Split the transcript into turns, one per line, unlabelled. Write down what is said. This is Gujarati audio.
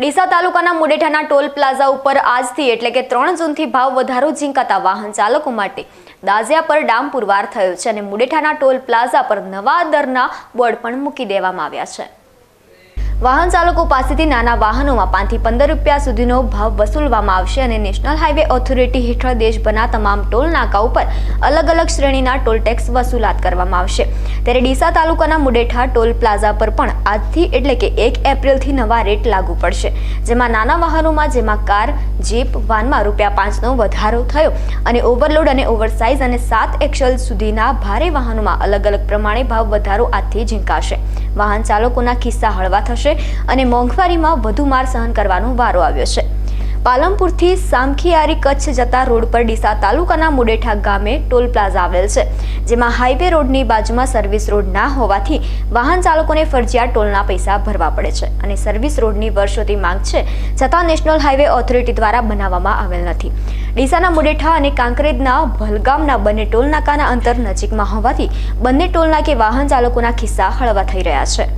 ડીસા તાલુકાના મુડેઠાના ટોલ પ્લાઝા ઉપર આજથી એટલે કે ત્રણ જૂનથી ભાવ વધારો ઝીંકાતા વાહન ચાલકો માટે દાઝિયા પર ડામ પુરવાર થયો છે અને મુડેઠાના ટોલ પ્લાઝા પર નવા દરના બોર્ડ પણ મૂકી દેવામાં આવ્યા છે. વાહન ચાલકો પાસેથી નાના વાહનોમાં પાંચથી પંદર રૂપિયા સુધીનો ભાવ વસૂલવામાં આવશે અને નેશનલ હાઈવે ઓથોરિટી હેઠળ દેશભરના તમામ ટોલ નાકા ઉપર અલગ અલગ શ્રેણીના ટોલ ટેક્સ વસૂલાત કરવામાં આવશે. ત્યારે ડીસા તાલુકાના મુડેઠા ટોલ પ્લાઝા પર પણ આજથી એટલે કે એક એપ્રિલથી નવા રેટ લાગુ પડશે. જેમાં નાના વાહનોમાં જેમાં કાર, જીપ, વાનમાં રૂપિયા પાંચનો વધારો થયો અને ઓવરલોડ અને ઓવરસાઇઝ અને સાત એક્સલ સુધીના ભારે વાહનોમાં અલગ અલગ પ્રમાણે ભાવ વધારો આજથી ઝીંકાશે. વાહન ચાલકોના ખિસ્સા હળવા થશે અને મોંઘવારીમાં વધુ માર સહન કરવાનો વારો આવ્યો છે. પાલમપુરથી સામખિયારી કચ્છ જતા રોડ પર ડીસા તાલુકાના મુડેઠા ગામે ટોલ પ્લાઝા આવેલ છે, જેમાં હાઈવે રોડની બાજુમાં સર્વિસ રોડ ના હોવાથી વાહન ચાલકોને ફરજિયાત ટોલના પૈસા ભરવા પડે છે અને સર્વિસ રોડની વર્ષોથી માંગ છે, છતાં નેશનલ હાઈવે ઓથોરિટી દ્વારા બનાવવામાં આવેલ નથી. ડીસાના મુડેઠા અને કાંકરેજના ભલગામના બંને ટોલ નાકાના અંતર નજીકમાં હોવાથી બંને ટોલ નાકે વાહન ચાલકોના ખિસ્સા હળવા થઈ રહ્યા છે.